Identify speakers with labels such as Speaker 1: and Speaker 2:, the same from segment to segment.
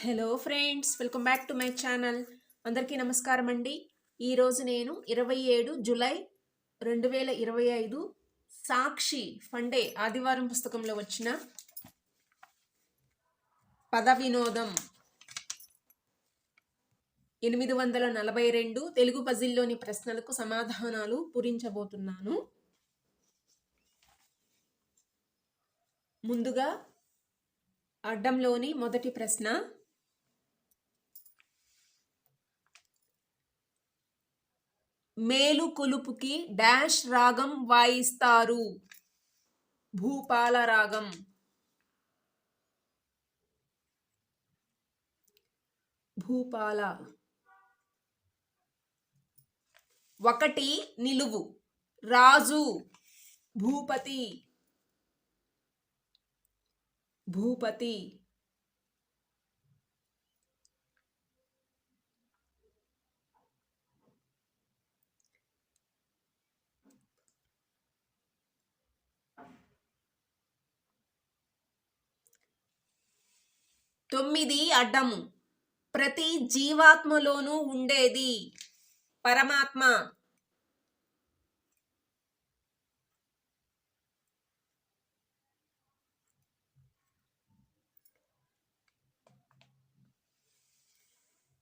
Speaker 1: Hello friends welcome back to my channel. అందరికీ నమస్కారం అండి. ఈరోజు నేను ఇరవై ఏడు జులై రెండు వేల ఇరవై ఐదు సాక్షి ఫండే ఆదివారం పుస్తకంలో వచ్చిన పద వినోదం ఎనిమిది వందల నలభై రెండు తెలుగు పజిల్లోని ప్రశ్నలకు సమాధానాలు పూరించబోతున్నాను. ముందుగా అడ్డంలోని మొదటి ప్రశ్న మేలు కొలుపుకి డాష్ రాగం వాయిస్తారు. భూపాల రాగం భూపాల. ఒకటి నిలువు. రాజు. భూపతి. భూపతి. తొమ్మిది అడ్డము. ప్రతి జీవాత్మలోనూ ఉండేది పరమాత్మ.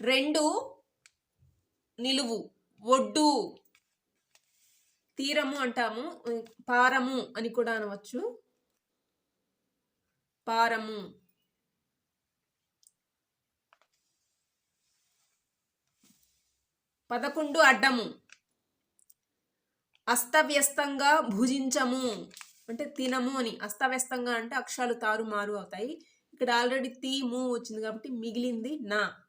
Speaker 1: రెండు నిలువు. ఒడ్డు. తీరము అంటాము పారము అని కూడా అనవచ్చు. పారము. పదకొండు అడ్డము. అస్తవ్యస్తంగా భుజించము. అంటే తినము అని. అస్తవ్యస్తంగా అంటే అక్షరాలు తారుమారు అవుతాయి. ఇక్కడ ఆల్రెడీ తీ మూ వచ్చింది కాబట్టి మిగిలింది నా.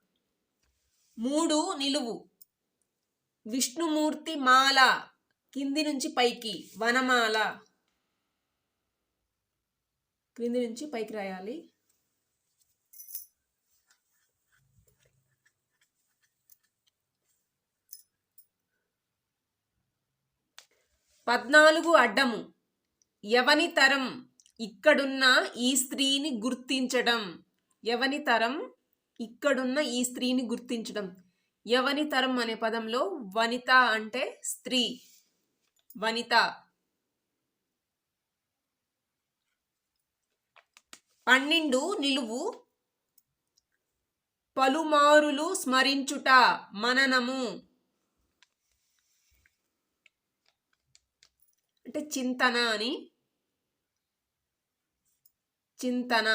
Speaker 1: మూడు నిలువు. విష్ణుమూర్తి మాల కింది నుంచి పైకి వనమాల. క్రింది నుంచి పైకి రాయాలి. పద్నాలుగు అడ్డము. ఎవని తరం ఇక్కడున్న ఈ స్త్రీని గుర్తించడం? ఎవని తరం ఇక్కడున్న ఈ స్త్రీని గుర్తించడం? ఎవని తరం అనే పదంలో వనిత అంటే స్త్రీ. వనిత. పన్నెండు నిలువు పలుమారులు స్మరించుట మననము. అంటే చింతన అని. చింతన.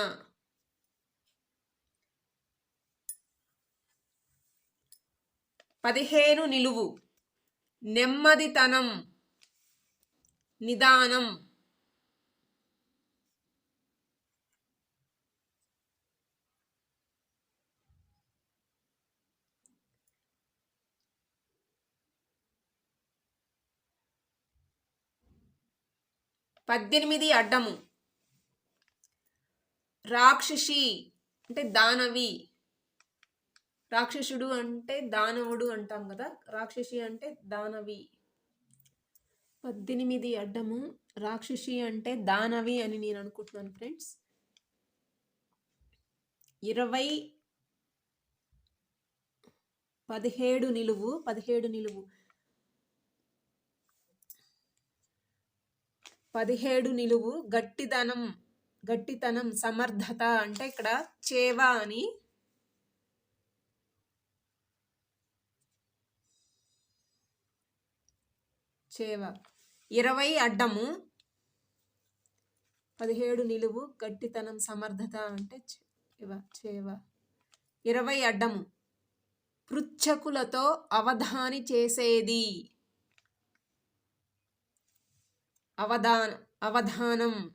Speaker 1: పదిహేను నిలువు. నెమ్మదితనం. నిదానం. పద్దెనిమిది అడ్డము. రాక్షసి అంటే దానవి. రాక్షసుడు అంటే దానవుడు అంటాం కదా. రాక్షసి అంటే దానవి. పద్దెనిమిది అడ్డము. రాక్షసి అంటే దానవి అని నేను అనుకుంటున్నాను ఫ్రెండ్స్. ఇరవై పదిహేడు నిలువు. పదిహేడు నిలువు. పదిహేడు నిలువు గట్టిదనం గట్టితనం సమర్థత అంటే ఇక్కడ చేవ అని. చేవ. ఇరవై అడ్డము. పదిహేడు నిలువు గట్టితనం సమర్థత అంటే చేవ చేవ. ఇరవై అడ్డము. పృచ్ఛకులతో అవధాని చేసేది. అవధాన అవధానం.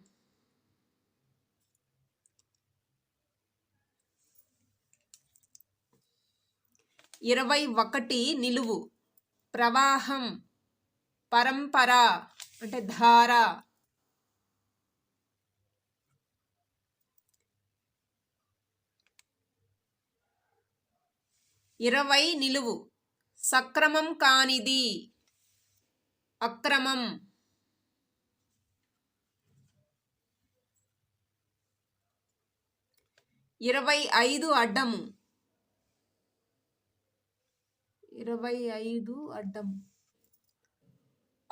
Speaker 1: ఇరవై ఒకటి నిలువు. ప్రవాహం పరంపర అంటే ధార. ఇరవై నిలువు. సక్రమం కానిది. అక్రమం. ఇరవై ఐదు అడ్డము. ఇరవై ఐదు అడ్డం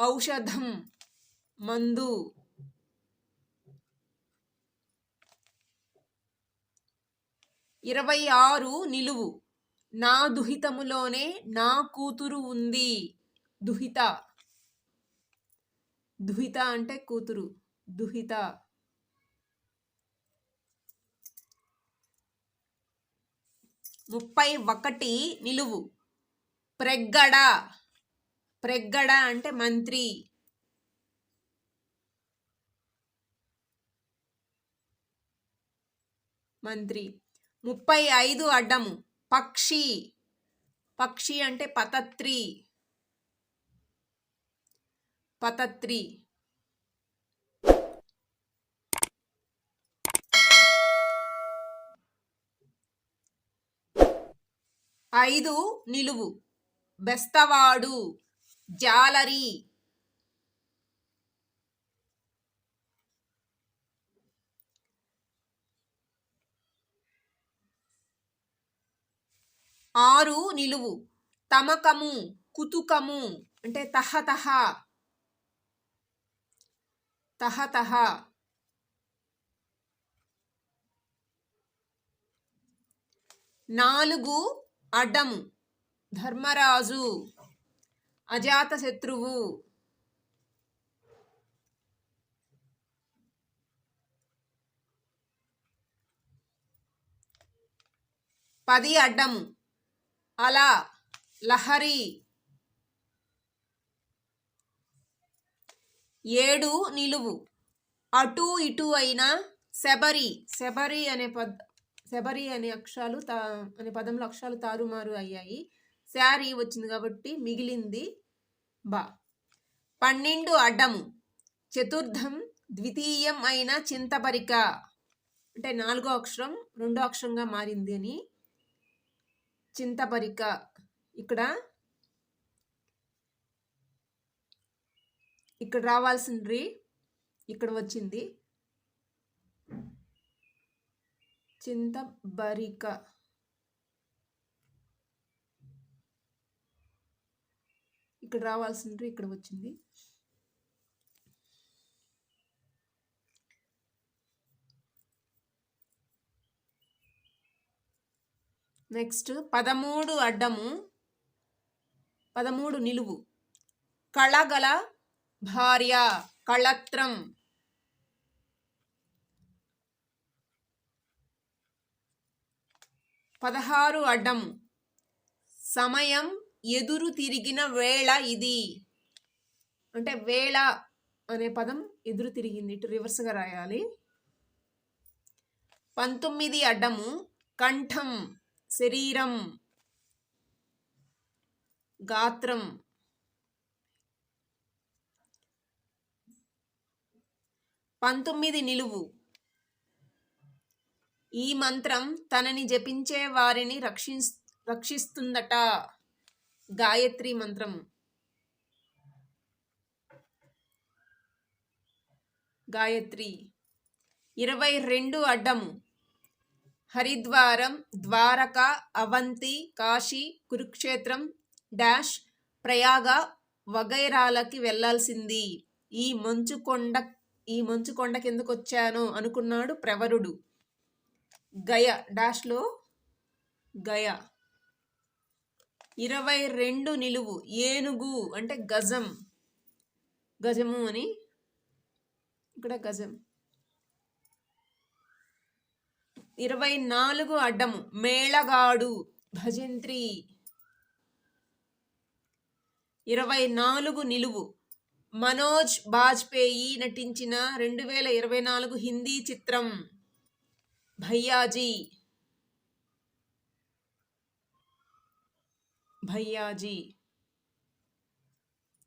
Speaker 1: ఔషధం మందు. ఇరవై ఆరు నిలువు. నా దుహితములోనే నా కూతురు ఉంది. దుహిత. దుహిత అంటే కూతురు. దుహిత. ముప్పై ఒకటి నిలువు. ప్రెగ్గడ. ప్రెగ్గడ అంటే మంత్రి. మంత్రి. ముప్పై ఐదు అడ్డము. పక్షి. పక్షి అంటే పతత్రి. పతత్రి. ఐదు నిలువు. బెస్తవాడు జాలరి. ఆరు నిలువు. తమకము కుతుకము అంటే తహతహ. తహతహ. నాలుగు అడ్డము. ధర్మరాజు అజాత శత్రువు. పది అడ్డం అలా లహరి. ఏడు నిలువు. అటు ఇటు అయిన శబరి. శబరి అనే పద్ శబరి అనే అక్షరాలు తా అనే పదంలో అక్షరాలు తారుమారు అయ్యాయి. శారీ వచ్చింది కాబట్టి మిగిలింది బా. పన్నెండు అడ్డము. చతుర్థం ద్వితీయం అయిన చింతపరిక. అంటే నాలుగో అక్షరం రెండో అక్షరంగా మారింది అని చింతపరిక. ఇక్కడ ఇక్కడ రావాల్సింది ఇక్కడ వచ్చింది. చింతబరిక ఇక్కడ రావాల్సింది ఇక్కడ వచ్చింది. నెక్స్ట్ పదమూడు అడ్డము పదమూడు నిలువు. కళగల భార్య కళత్రం. పదహారు అడ్డం. సమయం ఎదురు తిరిగిన వేళ ఇది. అంటే వేళ అనే పదం ఎదురు తిరిగింది. ఇటు రివర్స్గా రాయాలి. పంతొమ్మిది అడ్డము. కంఠం శరీరం గాత్రం. పంతొమ్మిది నిలువు. ఈ మంత్రం తనని జపించే వారిని రక్షి రక్షిస్తుందట. గాయత్రి మంత్రం. గాయత్రి. ఇరవై రెండు అడ్డము హరిద్వారం ద్వారక అవంతి కాశీ కురుక్షేత్రం డాష్ ప్రయాగ వగైరాలకి వెళ్ళాల్సింది. ఈ మంచు కొండ ఈ మంచు కొండ కిందకు వచ్చాను అనుకున్నాడు ప్రవరుడు. గయ డాష్లో గయ. ఇరవై రెండు నిలువు ఏనుగు అంటే గజం. గజము అని ఇక్కడ గజం. ఇరవై నాలుగు అడ్డము మేళగాడు భజంత్రి. ఇరవై నాలుగు నిలువు మనోజ్ బాజ్పేయి నటించిన రెండు వేల ఇరవై నాలుగు హిందీ చిత్రం. భయ్యాజీ. భయ్యాజీ.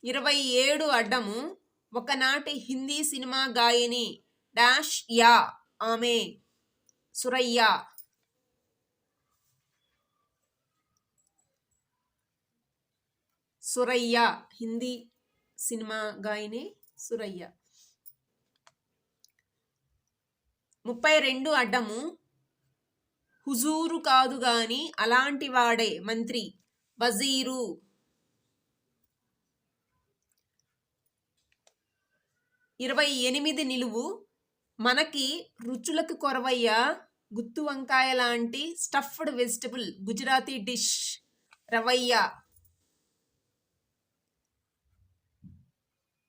Speaker 1: ఇరవై ఏడు అడ్డము ఒకనాటి హిందీ సినిమా గాయని డాష్ యా ఆమె సురయ్య. సురయ్య హిందీ సినిమా గాయని సురయ్య. ముప్పై రెండు అడ్డము. హుజూరు కాదు గాని అలాంటి వాడే మంత్రి వజీరు. ఇరవై ఎనిమిది నిలువు. మనకి రుచులకు కొరవయ్య గుత్తు వంకాయ లాంటి స్టఫ్డ్ వెజిటబుల్ గుజరాతీ డిష్ రవయ్య.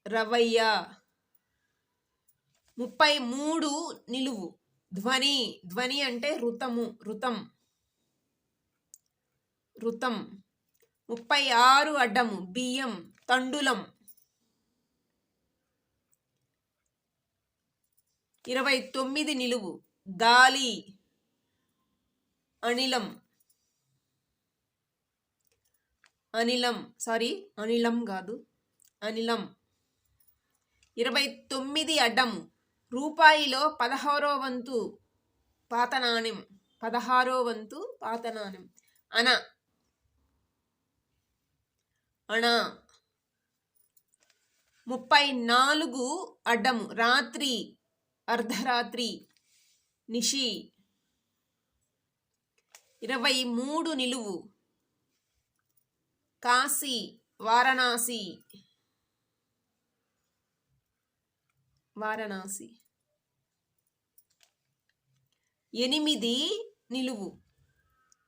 Speaker 1: రవయ్య. ముప్పై మూడు నిలువు. ధ్వని ధ్వని అంటే రుతము రుతం. రుతం. ముప్పై ఆరు అడ్డము బియ్యం తండులం. ఇరవై తొమ్మిది నిలువు గాలి అనిలం. అనిలం సారీ అనిలం కాదు అనిలం. ఇరవై తొమ్మిది అడ్డము రూపాయిలో పదహారో వంతు పాతనాణ్యం పదహారో వంతు పాతనాణ్యం అన అణ. ముప్పై నాలుగు అడ్డము రాత్రి అర్ధరాత్రి నిషి. ఇరవై మూడు నిలువు. కాశీ వారణాసి. వారణాసి. ఎనిమిది నిలువు.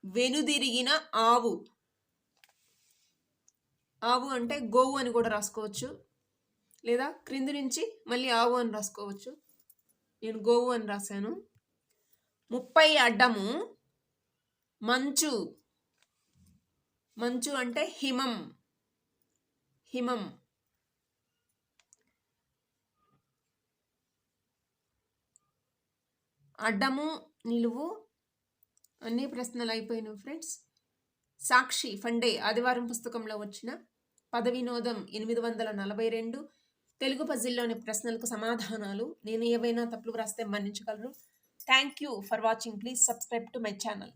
Speaker 1: వెనుదిరిగిన ఆవు. ఆవు అంటే గోవు అని కూడా రాసుకోవచ్చు. లేదా క్రింది నుంచి మళ్ళీ ఆవు అని రాసుకోవచ్చు. నేను గోవు అని రాశాను. ముప్పై అడ్డము. మంచు. మంచు అంటే హిమం. హిమం. అడ్డము నిలువు అన్ని ప్రశ్నలు అయిపోయినాయి ఫ్రెండ్స్. సాక్షి ఫండే ఆదివారం పుస్తకంలో వచ్చిన పద వినోదం ఎనిమిది వందల నలభై రెండు. తెలుగు పజిల్లోని ప్రశ్నలకు సమాధానాలు నేను ఏవైనా తప్పులు వ్రాస్తే మన్నించగలరు thank you for watching please subscribe to my channel